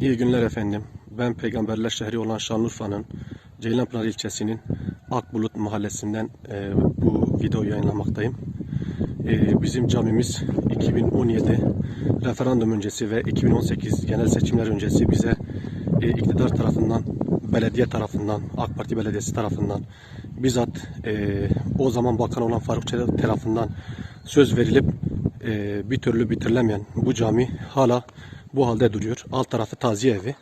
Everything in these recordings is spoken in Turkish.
İyi günler efendim. Ben Peygamberler şehri olan Şanlıurfa'nın Ceylanpınar ilçesinin Akbulut mahallesinden e, bu videoyu yayınlamaktayım. E, bizim camimiz 2017 referandum öncesi ve 2018 genel seçimler öncesi bize e, iktidar tarafından, belediye tarafından, AK Parti belediyesi tarafından bizzat e, o zaman bakan olan Faruk Çelik tarafından söz verilip e, bir türlü bitirilemeyen bu cami hala bu halde duruyor. Alt tarafı taziye evi.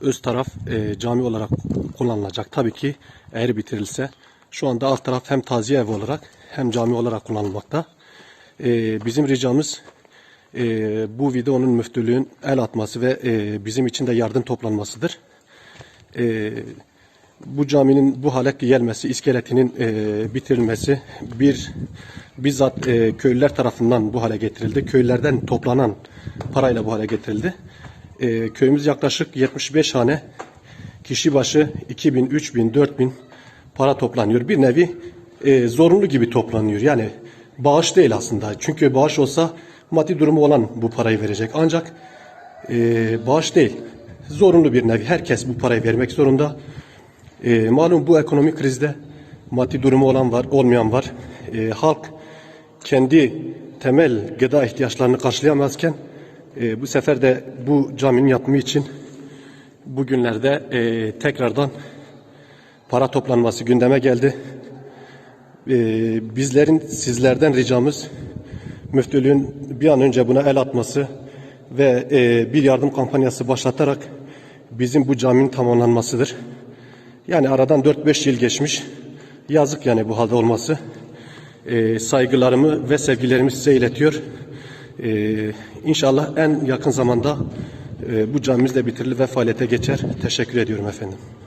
Üst taraf e, cami olarak kullanılacak. Tabii ki eğer bitirilse şu anda alt taraf hem taziye evi olarak hem cami olarak kullanılmakta. E, bizim ricamız e, bu videonun müftülüğün el atması ve e, bizim için de yardım toplanmasıdır. E, bu caminin bu hale gelmesi, iskeletinin e, bitirilmesi bir bizzat e, köylüler tarafından bu hale getirildi. Köylerden toplanan parayla bu hale getirildi. E, köyümüz yaklaşık 75 hane kişi başı 2000, 3000, 4000 para toplanıyor. Bir nevi e, zorunlu gibi toplanıyor. Yani bağış değil aslında. Çünkü bağış olsa maddi durumu olan bu parayı verecek. Ancak e, bağış değil. Zorunlu bir nevi. Herkes bu parayı vermek zorunda. E, malum bu ekonomik krizde maddi durumu olan var, olmayan var. E, halk kendi temel gıda ihtiyaçlarını karşılayamazken e, bu sefer de bu caminin yapımı için bugünlerde e, tekrardan para toplanması gündeme geldi. E, bizlerin sizlerden ricamız müftülüğün bir an önce buna el atması ve e, bir yardım kampanyası başlatarak bizim bu caminin tamamlanmasıdır. Yani aradan 4-5 yıl geçmiş. Yazık yani bu halde olması. Ee, saygılarımı ve sevgilerimi size iletiyor. Ee, inşallah en yakın zamanda e, bu camimiz de bitirilir ve faaliyete geçer. Teşekkür ediyorum efendim.